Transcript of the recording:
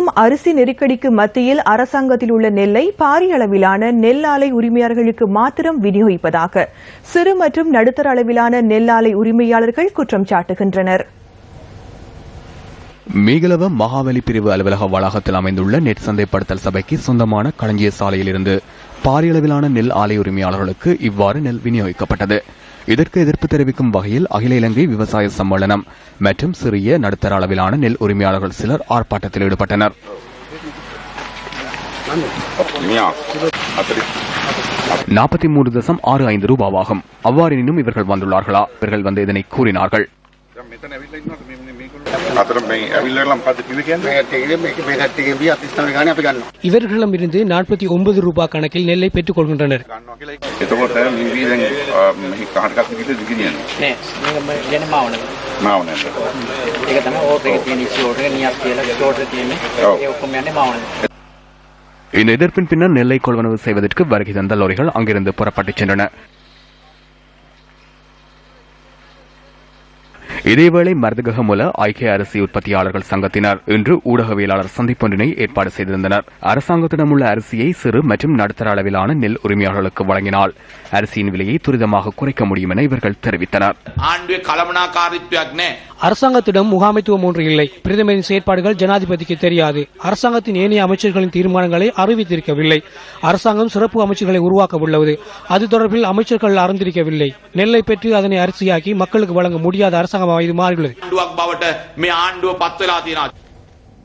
நிலவும் அரிசி நெருக்கடிக்கு மத்தியில் அரசாங்கத்தில் உள்ள நெல்லை பாரிய அளவிலான நெல் ஆலை உரிமையாளர்களுக்கு மாத்திரம் விநியோகிப்பதாக சிறு மற்றும் நடுத்தர அளவிலான நெல் ஆலை உரிமையாளர்கள் குற்றம் சாட்டுகின்றனர். மீகலவ மகாவலி பிரிவு அலுவலக வளாகத்தில் அமைந்துள்ள நெட் சந்தைப்படுத்தல் சபைக்கு சொந்தமான களஞ்சிய சாலையிலிருந்து பாரிய அளவிலான நெல் ஆலை உரிமையாளர்களுக்கு இவ்வாறு நெல் விநியோகிக்கப்பட்டது. இதற்கு எதிர்ப்பு தெரிவிக்கும் வகையில் அகில இலங்கை விவசாய சம்மேளனம் மற்றும் சிறிய நடுத்தர அளவிலான நெல் உரிமையாளர்கள் சிலர் ஆர்ப்பாட்டத்தில் ஈடுபட்டனர். நாற்பத்தி மூன்று தசம் ஆறு ஐந்து ரூபாவாகும். அவ்வாறெனினும் இவர்கள் வந்துள்ளார்களா? இவர்கள் வந்து இதனை கூறினார்கள். இவர்களிடம் இருந்து நாற்பத்தி ஒன்பது ரூபாய் கணக்கில் நெல்லை பெற்றுக் கொள்கின்றனர் இந்த எதிர்ப்பின் பின்னர் நெல்லை கொள்வனவு செய்வதற்கு வருகை தந்த லாரிகள் அங்கிருந்து புறப்பட்டுச் சென்றன இதேவேளை மருதகமுல ஐக்கிய அரிசி உற்பத்தியாளர்கள் சங்கத்தினர் இன்று ஊடகவியலாளர் சந்திப்பொன்றினை ஏற்பாடு செய்திருந்தனர். அரசாங்கத்திடம் உள்ள அரிசியை சிறு மற்றும் நடுத்தர அளவிலான நெல் உரிமையாளர்களுக்கு வழங்கினால் அரிசியின் விலையை துரிதமாக குறைக்க முடியும் என இவர்கள் தெரிவித்தனர். அரசாங்கத்திடம் முகாமைத்துவம் ஒன்று இல்லை. பிரதமரின் செயற்பாடுகள் ஜனாதிபதிக்கு தெரியாது. அரசாங்கத்தின் ஏனைய அமைச்சர்களின் தீர்மானங்களை அறிவித்திருக்கவில்லை. அரசாங்கம் சிறப்பு அமைச்சர்களை உருவாக்க உள்ளது அது தொடர்பில் அமைச்சர்கள் அறிந்திருக்கவில்லை நெல்லை பெற்று அதனை அரிசியாக்கி மக்களுக்கு வழங்க முடியாத அரசாங்கமாக இது மாறியுள்ளது.